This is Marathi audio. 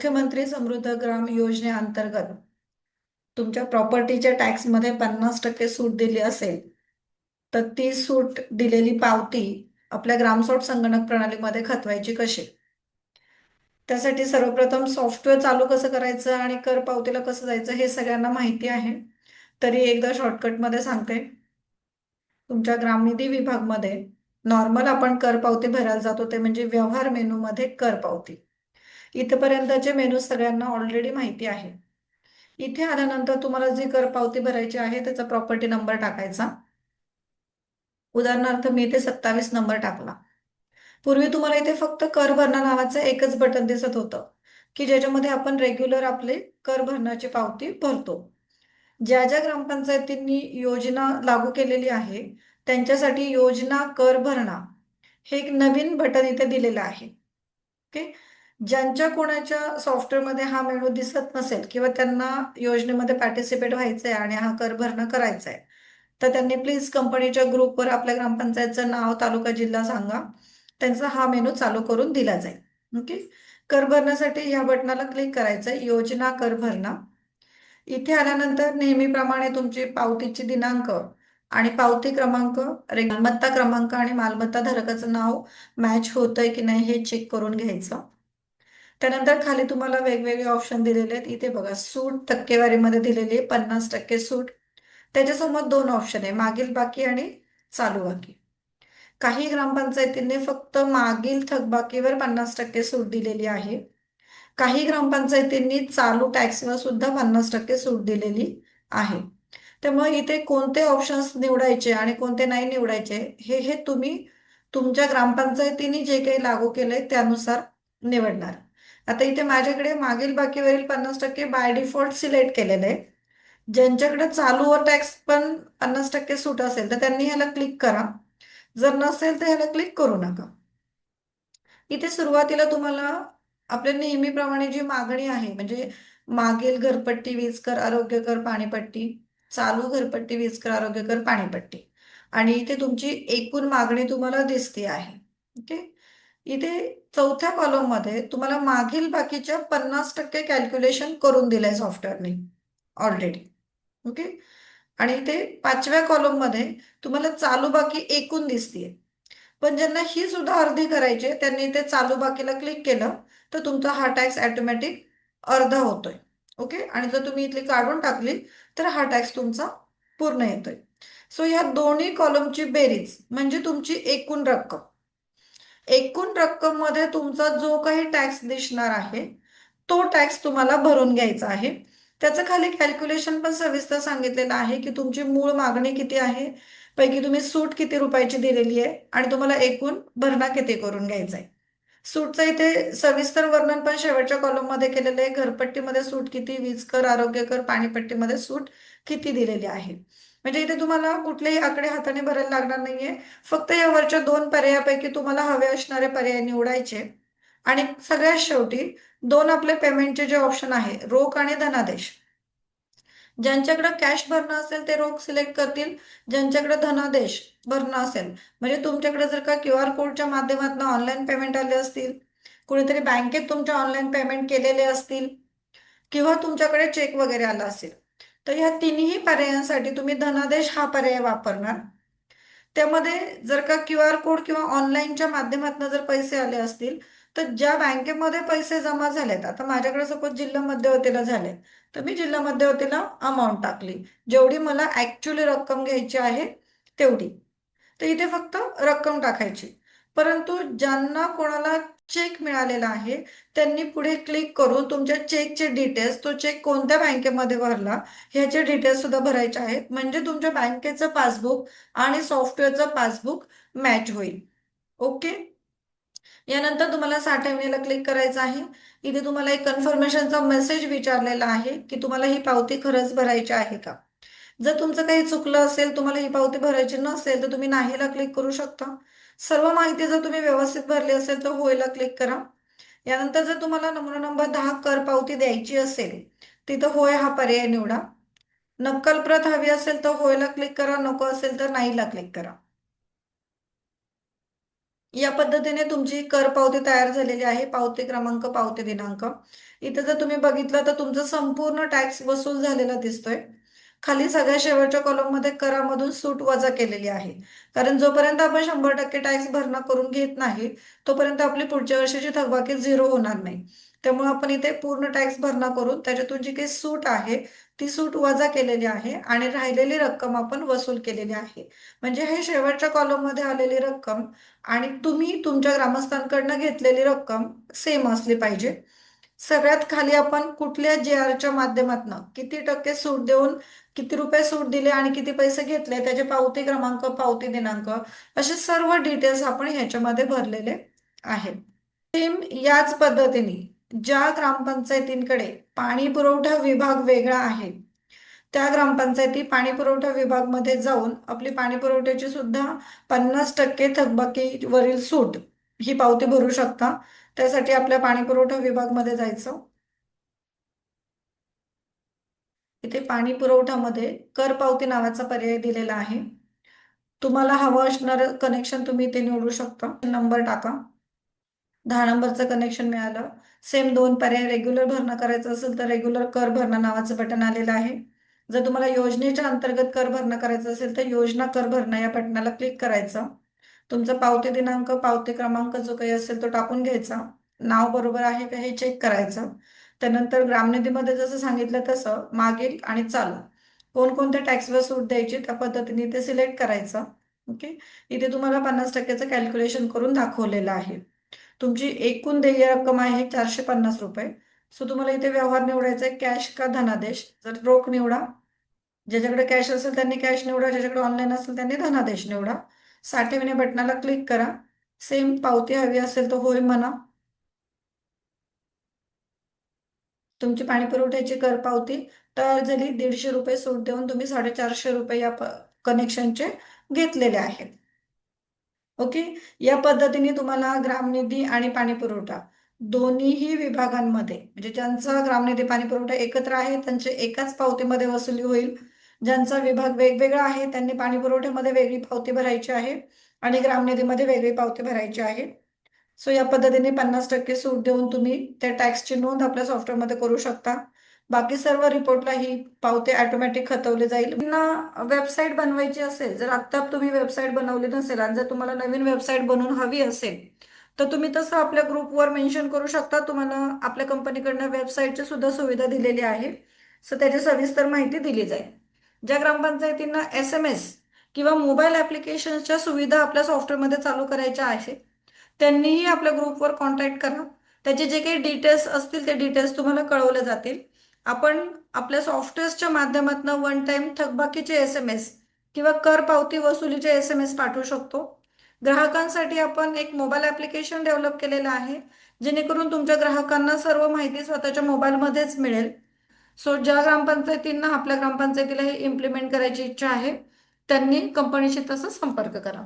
मुख्यमंत्री समृद्ध ग्राम योजनेअंतर्गत तुमच्या प्रॉपर्टीच्या टॅक्समध्ये पन्नास टक्के सूट दिली असेल तर ती सूट दिलेली पावती आपल्या ग्रामसोट संगणक प्रणालीमध्ये खतवायची कशी? त्यासाठी सर्वप्रथम सॉफ्टवेअर चालू कसं करायचं आणि कर पावतीला कसं जायचं हे सगळ्यांना माहिती आहे. तरी एकदा शॉर्टकटमध्ये सांगते. तुमच्या ग्रामनिधी विभागमध्ये नॉर्मल आपण कर पावती भरायला जातो ते म्हणजे व्यवहार मेनूमध्ये कर पावती. इथपर्यंतचे मेनू सगळ्यांना ऑलरेडी माहिती आहे. इथे आल्यानंतर तुम्हाला जी कर पावती भरायची आहे त्याचा प्रॉपर्टी नंबर टाकायचा. उदाहरणार्थ मी इथे सत्तावीस नंबर टाकला. पूर्वी तुम्हाला इथे फक्त कर भरणा नावाचं एकच बटन दिसत होतं की ज्याच्यामध्ये आपण रेग्युलर आपले कर भरण्याची पावती भरतो. ज्या ज्या ग्रामपंचायतींनी योजना लागू केलेली आहे त्यांच्यासाठी योजना कर भरणा हे एक नवीन बटन इथे दिलेलं आहे. ओके? ज्यांच्या कोणाच्या सॉफ्टवेअरमध्ये हा मेनू दिसत नसेल किंवा त्यांना योजनेमध्ये पार्टिसिपेट व्हायचं आहे आणि हा कर भरणा करायचा आहे तर त्यांनी प्लीज कंपनीच्या ग्रुपवर आपल्या ग्रामपंचायतचं नाव तालुका जिल्हा सांगा. त्यांचा हा मेनू चालू करून दिला जाईल. ओके कर भरण्यासाठी ह्या बटनाला क्लिक करायचं योजना कर भरणा. इथे आल्यानंतर नेहमीप्रमाणे तुमची पावतीची दिनांक आणि पावती क्रमांक मालमत्ता क्रमांक आणि मालमत्ता धारकाचं नाव मॅच होतंय की नाही हे चेक करून घ्यायचं. त्यानंतर खाली तुम्हाला वेगवेगळे ऑप्शन दिलेले आहेत. इथे बघा सूट टक्केवारीमध्ये दिलेली आहे पन्नास टक्के सूट. त्याच्यासमोर दोन ऑप्शन आहे मागील बाकी आणि चालू बाकी. काही ग्रामपंचायतींनी फक्त मागील थकबाकीवर पन्नास टक्के सूट दिलेली आहे. काही ग्रामपंचायतींनी चालू टॅक्सवर सुद्धा पन्नास टक्के सूट दिलेली आहे. त्यामुळे इथे कोणते ऑप्शन्स निवडायचे आणि कोणते नाही निवडायचे हे हे तुम्ही तुमच्या ग्रामपंचायतीने जे काही लागू केले त्यानुसार निवडणार. आता इथे माझ्याकडे मागील बाकीवरील पन्नास टक्के बाय डिफॉल्ट सिलेक्ट केलेले आहे ज्यांच्याकडे चालू व टॅक्स पण पन्नास टक्के सूट असेल तर त्यांनी ह्याला क्लिक करा. जर नसेल तर ह्याला क्लिक करू नका. इथे सुरुवातीला तुम्हाला आपल्या नेहमीप्रमाणे जी मागणी आहे म्हणजे मागील घरपट्टी वीज कर आरोग्य कर पाणीपट्टी चालू घरपट्टी वीज कर आरोग्य कर पाणीपट्टी आणि इथे तुमची एकूण मागणी तुम्हाला दिसते आहे. ओके इथे चौथ्या कॉलममध्ये तुम्हाला मागील बाकीच्या पन्नास टक्के कॅल्क्युलेशन करून दिलंय सॉफ्टवेअरने ऑलरेडी ओके आणि इथे पाचव्या कॉलममध्ये तुम्हाला चालू बाकी एकूण दिसतीये. पण ज्यांना ही सुद्धा अर्धी करायची आहे, त्यांनी इथे चालू बाकीला क्लिक केलं तर तुमचा हा टॅक्स ऑटोमॅटिक अर्धा होतोय. ओके आणि जर तुम्ही इथली काढून टाकली तर हा टॅक्स तुमचा पूर्ण येतोय. सो ह्या दोन्ही कॉलमची बेरीज म्हणजे तुमची एकूण रक्कम. एकूण रक्कममध्ये तुमचा जो काही टॅक्स दिसणार आहे तो टॅक्स तुम्हाला भरून घ्यायचा आहे. त्याचं खाली कॅल्क्युलेशन पण सविस्तर सांगितलेलं आहे की तुमची मूळ मागणी किती आहे पैकी तुम्ही सूट किती रुपयाची दिलेली आहे आणि तुम्हाला एकूण भरणा किती करून घ्यायचा आहे. सूटचं इथे सविस्तर वर्णन पण शेवटच्या कॉलममध्ये केलेलं आहे. घरपट्टीमध्ये सूट किती वीज कर आरोग्य कर पाणीपट्टीमध्ये सूट किती दिलेली आहे. म्हणजे इथे तुम्हाला कुठलेही आकडे हाताने भरायला लागणार नाहीये. फक्त या वरच्या दोन पर्यायापैकी तुम्हाला हवे असणारे पर्याय निवडायचे. आणि सगळ्यात शेवटी दोन आपले पेमेंटचे जे ऑप्शन आहे रोख आणि धनादेश. ज्यांच्याकडे कॅश भरणं असेल ते रोख सिलेक्ट करतील ज्यांच्याकडे धनादेश भरणं असेल. म्हणजे तुमच्याकडे जर का क्यू आर कोडच्या माध्यमातून ऑनलाईन पेमेंट आले असतील कुणीतरी बँकेत तुमच्या ऑनलाईन पेमेंट केलेले असतील किंवा तुमच्याकडे चेक वगैरे आला असेल तर ह्या तिन्ही पर्यायांसाठी तुम्ही धनादेश हा पर्याय वापरणार. त्यामध्ये जर का क्यू आर कोड किंवा ऑनलाईनच्या माध्यमातून जर पैसे आले असतील तर ज्या बँकेमध्ये पैसे जमा झालेत आता माझ्याकडे सपोज जिल्हा मध्यवर्तीला झाले तर मी जिल्हा मध्यवर्तीला अमाऊंट टाकली. जेवढी मला ऍक्च्युअली रक्कम घ्यायची आहे तेवढी. तर इथे फक्त रक्कम टाकायची. परंतु ज्यांना कोणाला चेक मिळालेला आहे त्यांनी पुढे क्लिक करून तुमच्या चेकचे डिटेल्स तो चेक कोणत्या बँकेमध्ये भरला ह्याचे डिटेल्स सुद्धा भरायचे आहेत. म्हणजे तुमच्या बँकेचं पासबुक आणि सॉफ्टवेअरचं पासबुक मॅच होईल. ओके यानंतर तुम्हाला साठवणीला क्लिक करायचं आहे. इथे तुम्हाला एक कन्फर्मेशनचा मेसेज विचारलेला आहे की तुम्हाला ही पावती खरंच भरायची आहे का? जर तुमचं काही चुकलं असेल तुम्हाला ही पावती भरायची नसेल तर तुम्ही नाहीला क्लिक करू शकता. सर्व माहिती जर तुम्ही व्यवस्थित भरली असेल तर होयला क्लिक करा. यानंतर जर तुम्हाला नमुना नंबर दहा कर पावती द्यायची असेल तिथं होय हा पर्याय निवडा. नक्कल प्रत हवी असेल तर होयला क्लिक करा नको असेल तर नाहीला क्लिक करा. या पद्धतीने तुमची कर पावती तयार झालेली आहे पावती क्रमांक पावती दिनांक. इथे जर तुम्ही बघितलं तर तुमचं संपूर्ण टॅक्स वसूल झालेला दिसतोय. खाली सगळ्या शेवटच्या कॉलममध्ये करामधून सूट वजा केलेली आहे. कारण जोपर्यंत आपण शंभर टक्के टॅक्स भरणा करून घेत नाही तोपर्यंत आपली पुढच्या वर्षाची थकबाकी झिरो होणार नाही. त्यामुळे आपण इथे पूर्ण टॅक्स भरणा करून त्याच्यातून जी काही सूट आहे ती सूट वजा केलेली आहे आणि राहिलेली रक्कम आपण वसूल केलेली आहे. म्हणजे हे शेवटच्या कॉलममध्ये आलेली रक्कम आणि तुम्ही तुमच्या ग्रामस्थांकडनं घेतलेली रक्कम सेम असली पाहिजे. सगळ्यात खाली आपण कुठल्या जे आरच्या माध्यमातून किती टक्के सूट देऊन किती रुपये सूट दिले आणि किती पैसे घेतले त्याचे पावती क्रमांक पावती दिनांक असे सर्व डिटेल्स आपण ह्याच्यामध्ये भरलेले आहेत. सेम याच पद्धतीने ज्या ग्रामपंचायतींकडे पाणी पुरवठा विभाग वेगळा आहे त्या ग्रामपंचायती पाणी पुरवठा विभागमध्ये जाऊन आपली पाणी पुरवठ्याची सुद्धा पन्नास टक्के थकबाकीवरील सूट ही पावती भरू शकता. त्यासाठी आपल्या पाणी पुरवठा विभागमध्ये जायचं. इथे पाणी पुरवठामध्ये कर पावती नावाचा पर्याय दिलेला आहे. तुम्हाला हवं असणारं कनेक्शन तुम्ही इथे निवडू शकता. नंबर टाका. दहा नंबरचं कनेक्शन मिळालं. सेम दोन पर्याय रेग्युलर भरणं करायचं असेल तर रेग्युलर कर भरणं नावाचं बटन आलेलं आहे. जर तुम्हाला योजनेच्या अंतर्गत कर भरणं करायचं असेल तर योजना कर भरणं या बटनाला क्लिक करायचं. तुमचा पावती दिनांक पावती क्रमांक जो काही असेल तो टाकून घ्यायचा. नाव बरोबर आहे का हे चेक करायचं. त्यानंतर ग्रामनिधीमध्ये जसं सांगितलं तसं मागील आणि चालू. कोणकोणत्या टॅक्सवर सूट द्यायची त्या पद्धतीने ते सिलेक्ट करायचं. ओके इथे तुम्हाला पन्नास टक्क्याचं कॅल्क्युलेशन करून दाखवलेलं आहे. तुमची एकूण देय रक्कम आहे चारशे पन्नास रुपये. सो तुम्हाला इथे व्यवहार निवडायचा आहे कॅश का धनादेश. जर रोख निवडा. ज्याच्याकडे कॅश असेल त्यांनी कॅश निवडा. ज्याच्याकडे ऑनलाईन असेल त्यांनी धनादेश निवडा. साठविणे बटनाला क्लिक करा. सेम पावती हवी असेल तर होय म्हणा. तुमची पाणी पुरवठ्याची कर पावती. तयार झाली दीडशे रुपये सूट देऊन तुम्ही साडेचारशे रुपये या कनेक्शनचे घेतलेले आहेत. ओके या पद्धतीने तुम्हाला ग्रामनिधी आणि पाणी पुरवठा दोन्हीही विभागांमध्ये म्हणजे ज्यांचा ग्रामनिधी पाणी पुरवठा एकत्र आहे त्यांचे एकाच पावतीमध्ये वसुली होईल. ज्यांचा विभाग वेगवेगळा आहे त्यांनी पाणी पुरवठ्यामध्ये वेगळी पावती भरायची आहे आणि ग्रामनिधीमध्ये वेगळी पावती भरायची आहे. सो या पद्धतीने पन्नास टक्के सूट देऊन तुम्ही त्या टॅक्सची नोंद आपल्या सॉफ्टवेअरमध्ये करू शकता. बाकी सर्व रिपोर्टला ही पावते ऑटोमॅटिक खतवले जाईल. पुन्हा वेबसाईट बनवायची असेल जर आत्ता तुम्ही वेबसाईट बनवली नसेल आणि जर तुम्हाला नवीन वेबसाईट बनवून हवी असेल तर तुम्ही तसं आपल्या ग्रुपवर मेन्शन करू शकता. तुम्हाला आपल्या कंपनीकडनं वेबसाईटची सुद्धा सुविधा दिलेली आहे. सो त्याची सविस्तर माहिती दिली जाईल. ज्या ग्रामपंचायतींना एस एम एस किंवा मोबाईल ॲप्लिकेशनच्या सुविधा आपल्या सॉफ्टवेअरमध्ये चालू करायच्या आहे त्यांनीही आपल्या ग्रुपवर कॉन्टॅक्ट करा. त्याचे जे काही डिटेल्स असतील ते डिटेल्स तुम्हाला कळवले जातील. आपण आपल्या सॉफ्टवेअरच्या माध्यमातून वन टाइम थकबाकीचे एस एम एस किंवा कर पावती वसुलीचे एस एम एस पाठवू शकतो. ग्राहकांसाठी आपण एक मोबाईल ॲप्लिकेशन डेव्हलप केलेलं आहे जेणेकरून तुमच्या ग्राहकांना सर्व माहिती स्वतःच्या मोबाईलमध्येच मिळेल. सो ज्या ग्रामपंचायतींना आपल्या ग्रामपंचायतीला हे इम्प्लिमेंट करायची इच्छा आहे त्यांनी कंपनीशी तसं संपर्क करा.